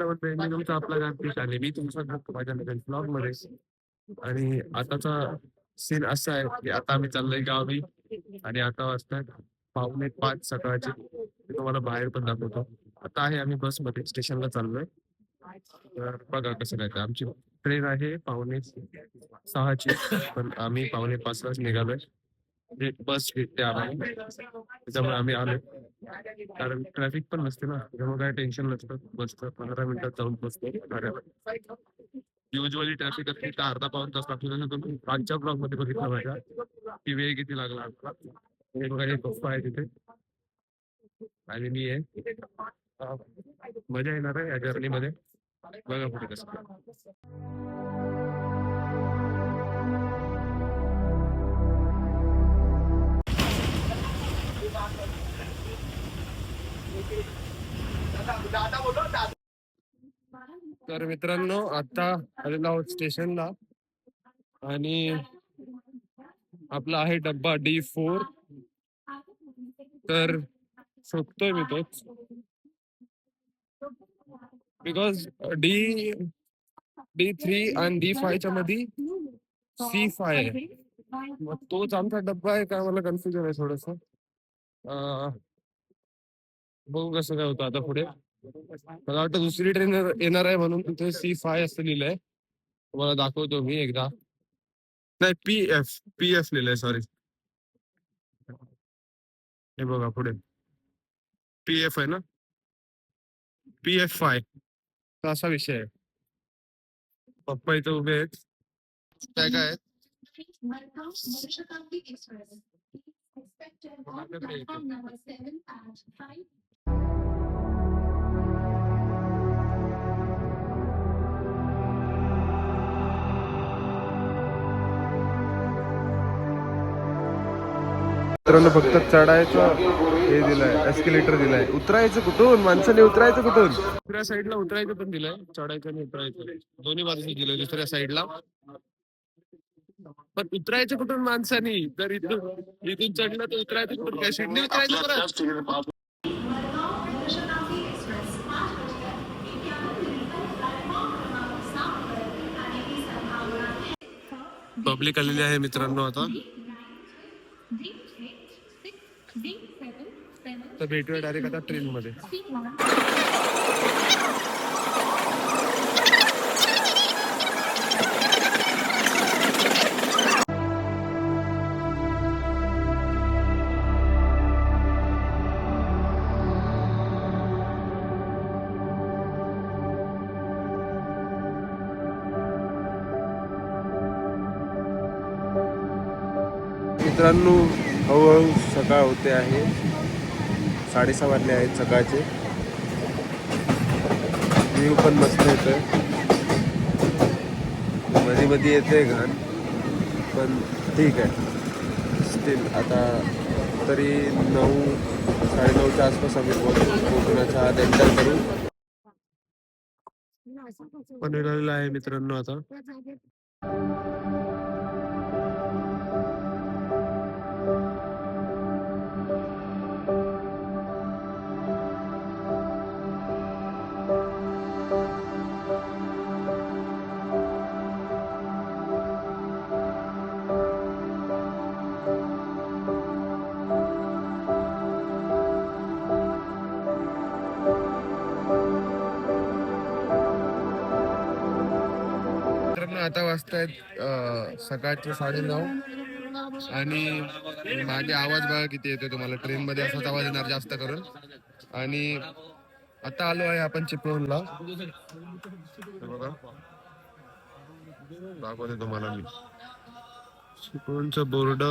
तुमचा आपला गानपीठ आले. मी तुमचा बघतो माझ्या नवीन ब्लॉगमध्ये आणि आताचा सीन असा आहे की आता आम्ही चाललोय गावी आणि आता वाजतात पावणे पाच सकाळचे. मी तुम्हाला बाहेर पण दाखवतो. आता आहे आम्ही बसमध्ये स्टेशनला चाललोय. तर बघा कसं काय आमची ट्रेन आहे पावणे सहाची. पण आम्ही पावणे पाचलाच निघालोय. म्हणजे बस भेटते आम्हाला. त्याच्यामुळे आम्ही आलो कारण ट्रॅफिक पण नसते ना. त्यामुळे काय टेन्शन नसतं. बसतं पंधरा मिनिटात जाऊन बसतो. युजली ट्रॅफिक असते तर अर्धा पाऊन तास लागतो. तुम्ही आजच्या ब्लॉकमध्ये बघितलं माझ्या की वेळ किती लागला. हे बघा एक बप्पा आहे तिथे. आणि मी आहे. मजा येणार आहे या जर्नी मध्ये. बघा पुढे कसं तर मित्रांनो आता आलेलो आहोत स्टेशनला. आणि आपला आहे डब्बा डी फोर. तर शोधतोय मी तोच. बिकॉज डी डी थ्री आणि डी फायच्या मध्ये सी फाय आहे. मग तोच आमचा डब्बा आहे का मला कन्फ्युजन आहे थोडस. बघू कसं काय होतं आता पुढे. मला वाटतं दुसरी ट्रेन येणार आहे म्हणून तिथे सी फाय असं लिहिलंय. तुम्हाला दाखवतो मी एकदा. नाही पी एफ पी एफ लिहिलंय सॉरी हे बघा पुढे. पी एफ आहे ना? पी एफ फाय असा विषय आहे. पप्पा इथं उभे आहेत. काय काय? आहेत? मित्रांनो फक्त चढायचं हे दिलंय एस्केलेटर दिलंय. उतरायचं कुठून? माणसाने उतरायचं कुठून? दुसऱ्या साईडला उतरायचं पण दिलंय चढायचं आणि उतरायचं. दोन्ही बाजूने दिलंय दुसऱ्या साईडला पण उतरायचं कुठून माणसानी? जर इथून इथून चढलं तर उतरायचं कुठून? काय शिडणी उतरायचं परत. है पब्लिक आलेली आहे मित्रांनो आता. तर भेटूया डायरेक्ट आता ट्रेन मध्ये मित्रांनो हळूहळू सकाळ होते आहे. साडेसहा वाजले आहेत सकाळचे. व्ह्यू पण मस्त येतोय. मध्ये मध्ये येते घाण पण ठीक आहे. स्टील आता तरी नऊ साडेनऊच्या आसपास आम्ही कोकणाचा आत एंटर करू. पनवेल आहे मित्रांनो आता. आता वाजतायत सकाळचे साडे नऊ. आणि माझे आवाज बघा किती येतोय तुम्हाला. ट्रेन मध्ये असाच आवाज येणार जास्त करून. आणि आता आलो आहे आपण चिपळूणला. बघा. दाखवते तुम्हाला मी. चिपळूणचं बोर्ड.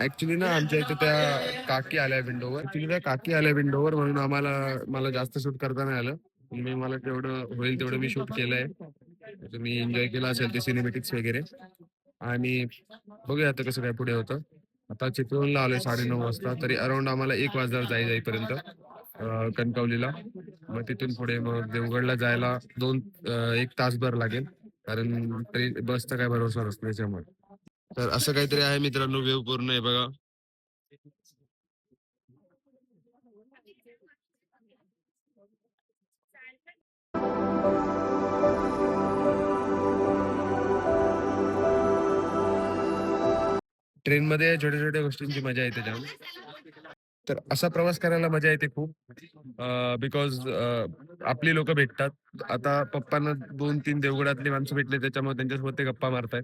ऍक्च्युली ना आमच्या इथे त्या काकी आल्या विंडोवर. ऍक्च्युली त्या काकी आल्या विंडोवर म्हणून आम्हाला मला जास्त शूट करता नाही आलं. मी मला तेवढं होईल तेवढं मी शूट केलंय तुम्ही एन्जॉय केला असेल ते सिनेमॅटिक्स वगैरे. आणि बघूया आता कसं काय पुढे होतं. आता चिपळूणला आलोय साडेनऊ वाजता तरी अराउंड आम्हाला एक वाजता जाई जाईपर्यंत कणकवलीला. मग तिथून पुढे मग देवगडला जायला दोन एक तासभर लागेल. कारण ट्रेन बसचा काय भरोसा नसतो त्याच्यामुळे. तर असं काहीतरी आहे मित्रांनो वेव पूर्ण आहे बघा. ट्रेन मध्ये छोट्या छोट्या गोष्टींची मजा येते जाम तर असा प्रवास करायला मजा येते खूप. बिकॉज आपली लोक भेटतात. आता पप्पांना दोन तीन देवगडातली माणसं भेटले त्याच्यामुळे त्यांच्यासोबत ते गप्पा मारतायत.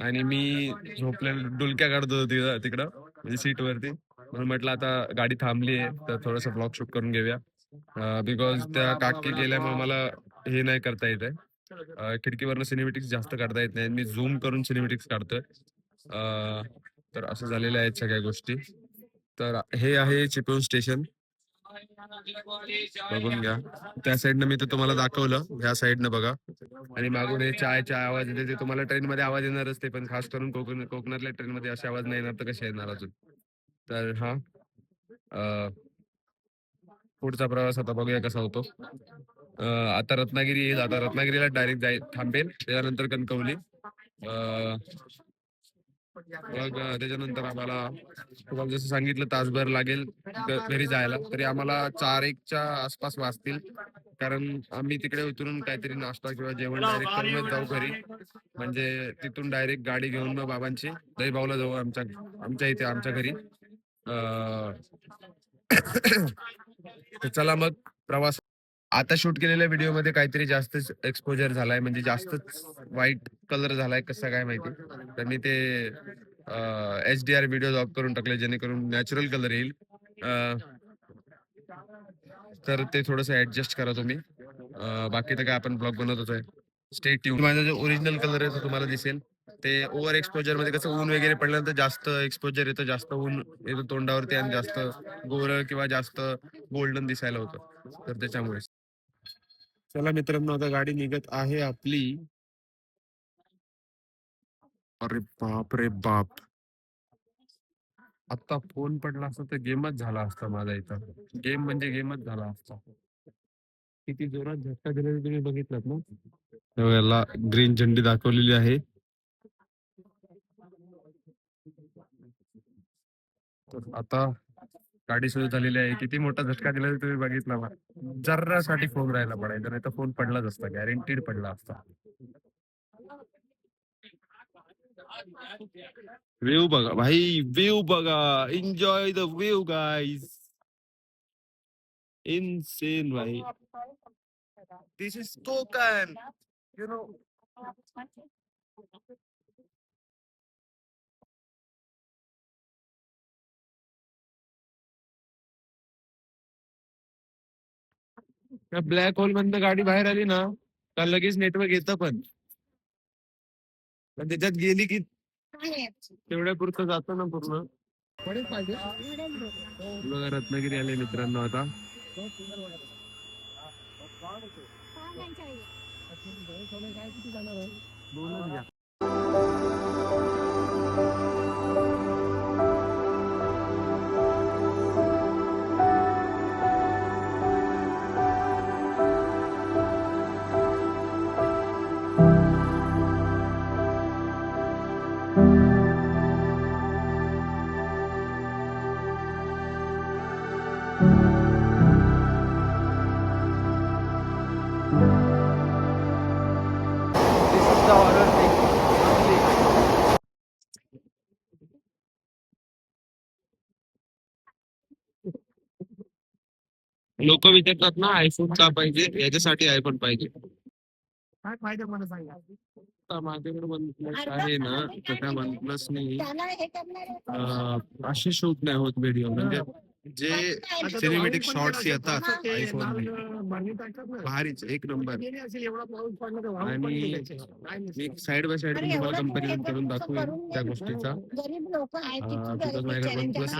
आणि मी झोपल्या डुलक्या काढतो होतो तिकडं म्हणजे सीट वरती म्हणून म्हटलं आता गाडी थांबली आहे तर थोडस ब्लॉग शूट करून घेऊया. बिकॉज त्या काकी गेल्यामुळे मला हे नाही करता येत आहे. खिडकीवरनं सिनेमॅटिक्स जास्त काढता येत नाही. मी झूम करून सिनेमॅटिक्स काढतोय. तर असं झालेल्या आहेत सगळ्या गोष्टी. तर हे आहे चिपळूण स्टेशन. बघून घ्या. त्या साईडनं मी ते तुम्हाला दाखवलं. ह्या साईडनं बघा. आणि मागून हे चाय चाय आवाज येते ते तुम्हाला ट्रेन मध्ये आवाज येणारच ते पण खास करून कोकण कोकणातल्या ट्रेन मध्ये असे आवाज नाही येणार तर कसे येणार अजून? तर हा. पुढचा प्रवास आता बघूया कसा होतो. आता रत्नागिरी येईल. आता रत्नागिरीला डायरेक्ट जाईल थांबेल. त्यानंतर कणकवली. मग त्याच्यानंतर आम्हाला तुम्हाला जसं सांगितलं तासभर लागेल घरी जायला. तरी आम्हाला चार एकच्या आसपास वाजतील कारण आम्ही तिकडे उतरून काहीतरी नाश्ता किंवा जेवण डायरेक्ट करूनच जाऊ घरी. म्हणजे तिथून डायरेक्ट गाडी घेऊन मग बाबांची दहीभाऊला जाऊ आमच्या आमच्या इथे आमच्या घरी. अं, चला मग प्रवास आता शूट केलेल्या व्हिडिओमध्ये काहीतरी जास्तच एक्सपोजर झालाय म्हणजे जास्तच वाईट कलर झालाय कसं काय माहिती? तर मी ते H D R video off करून टाकले जेणेकरून नॅचरल कलर येईल. तर ते थोडस ऍडजस्ट करा तुम्ही. बाकी तर काय आपण ब्लॉग बनवत आहे. स्टे ट्यून माझा जो ओरिजिनल कलर आहे तो तुम्हाला दिसेल. ते ओव्हर एक्सपोजरमध्ये कसं ऊन वगैरे पडल्यानंतर जास्त एक्सपोजर येतं जास्त ऊन येतं तोंडावरती आणि जास्त गोर किंवा जास्त गोल्डन दिसायला होतं. तर त्याच्यामुळे. चला मित्रांनो, आता गाडी निघत आहे आपली. अरे बाप रे बाप. आता फ़ोन पडला असता तर गेमच झाला असता माझा इथं. गेम म्हणजे गेमच झाला असता. किती जोरात झटका दिलेला तुम्ही ना? ग्रीन झंडी दाखवलेली आहे. तर आता गाडी सुरू झालेली आहे. किती मोठा झटका दिला ते तुम्ही बघितला बा. जर्रासाठी फोन राहायला पडायचा नाही तर फोन पडलाच असता गॅरंटीड पडला असता. व्ह्यू बघा भाई व्ह्यू बघा. Enjoy the view guys insane भाई. This is Konkan you know त्या ब्लॅक होल मधनं गाडी बाहेर आली ना का लगेच नेटवर्क येतं पण. पण त्याच्यात गेली की तेवढ्या पुरतं जातं ना पूर्ण. बघा रत्नागिरी आले मित्रांनो आता. लोक विचारतात ना आयफोन का पाहिजे? याच्यासाठी आयफोन पाहिजे. काय फायदे मला सांगा. आता माझ्याकडे वन प्लस आहे ना तर त्या वन हे करणार. आहे. असे शूट नाही होत व्हिडिओ म्हणजे जे सिनेमॅटिक शॉर्ट्स येतात आयफोन. भारीच एक नंबर आणि मी. साइड बाय साइड अरे तुम्हाला कंपॅरिझन करून दाखवेन करून त्या. गोष्टीचा माझ्याकडे वन प्लस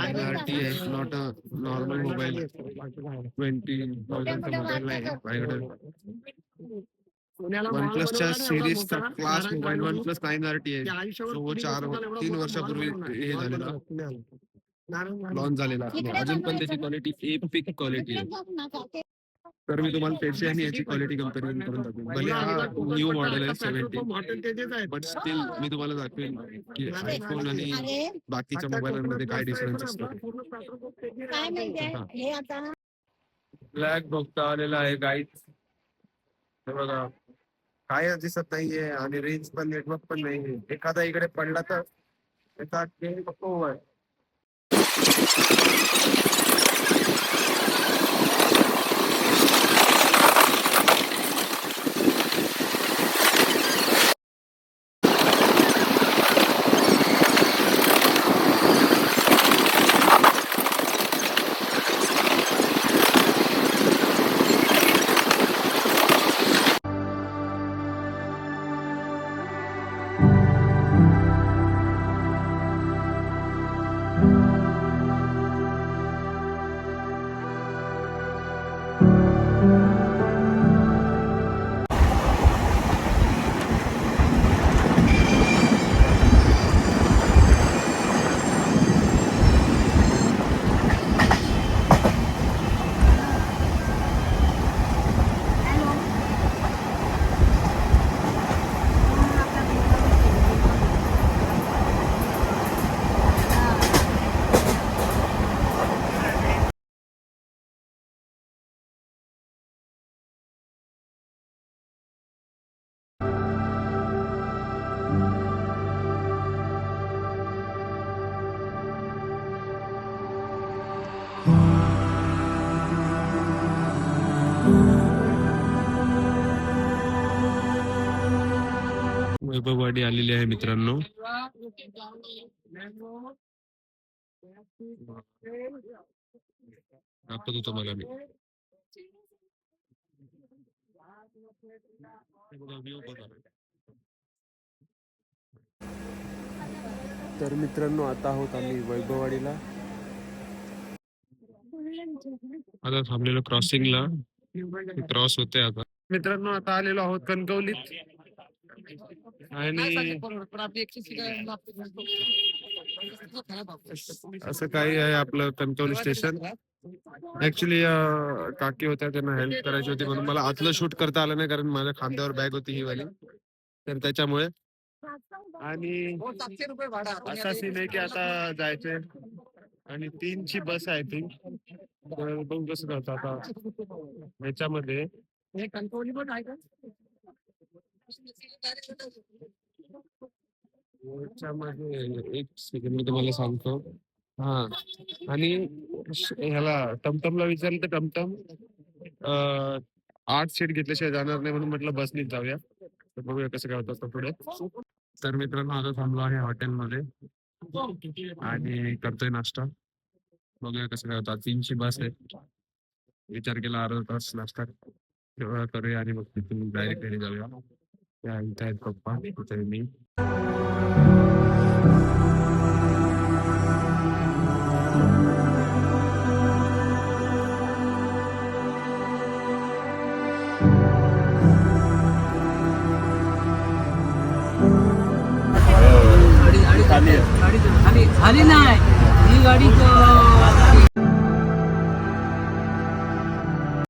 टी. आहे not a normal mobile. Twenty थाउजंडचा mobile नाही माझ्याकडे वन प्लसच्या सिरीजचा. Class mobile one plus nine R T आहे तो चार- तीन वर्षापूर्वी. हे झालेला. लॉन्च झालेला अजून पण त्याची. क्वालिटी एपिक क्वालिटी आहे. तर मी तुम्हाला त्याची आणि याची क्वालिटी कंपॅरिझन करून दाखवेन भले हा न्यू मॉडेल आहे सेव्हन्टी आहे बट स्टील मी तुम्हाला दाखवेन की आयफोन आणि बाकीच्या मोबाईलमध्ये काय डिफरन्स असतो? आहे काय आहे. ब्लॅक बघता आलेला आहे गाईच हे बघा. कायच दिसत नाहीये आणि रेंज पण नेटवर्क पण नाहीये. एखादा इकडे पडला तर त्याचा फक्त over. フフフ。वैभववाडी आलेली आहे मित्रांनो. दाखवतो तुम्हाला मी. तर मित्रांनो आता आहोत आम्ही वैभववाडीला. आता थांबलेलो क्रॉसिंगला क्रॉस होते आता. मित्रांनो आता आलेलो आहोत कणकवलीत. आणि असं काही आहे आपलं कणकवली स्टेशन ऍक्च्युली काकी होत्या त्यांना हेल्प करायची होती म्हणून मला आतलं शूट करता आलं नाही कारण माझ्या खांद्यावर बॅग होती ही वाली. तर त्याच्यामुळे. आणि असा सीन आहे की आता जायचंय. आणि तीनची बस आहे ती बघू कसं करतो आता. याच्यामध्ये. याच्यामध्ये एक सेकंड मी तुम्हाला सांगतो. हा. आणि ह्याला टमटमला विचारलं तर टमटम आठ सीट घेतल्याशिवाय जाणार नाही म्हणून म्हटलं बसनीच जाऊया. तर बघूया कसं काय होतं पुढे. तर मित्रांनो आता थांबलो आहे हॉटेलमध्ये. आणि करतोय नाश्ता. बघूया कसं काय होतं. तीनशे बस आहे. विचार केला अर्धा तास नाश्ता करूया आणि मग तिथून डायरेक्ट घरी जाऊया. त्या इथे आहेत पप्पा तिथे मी खाली खाली नाही ही गाडी क-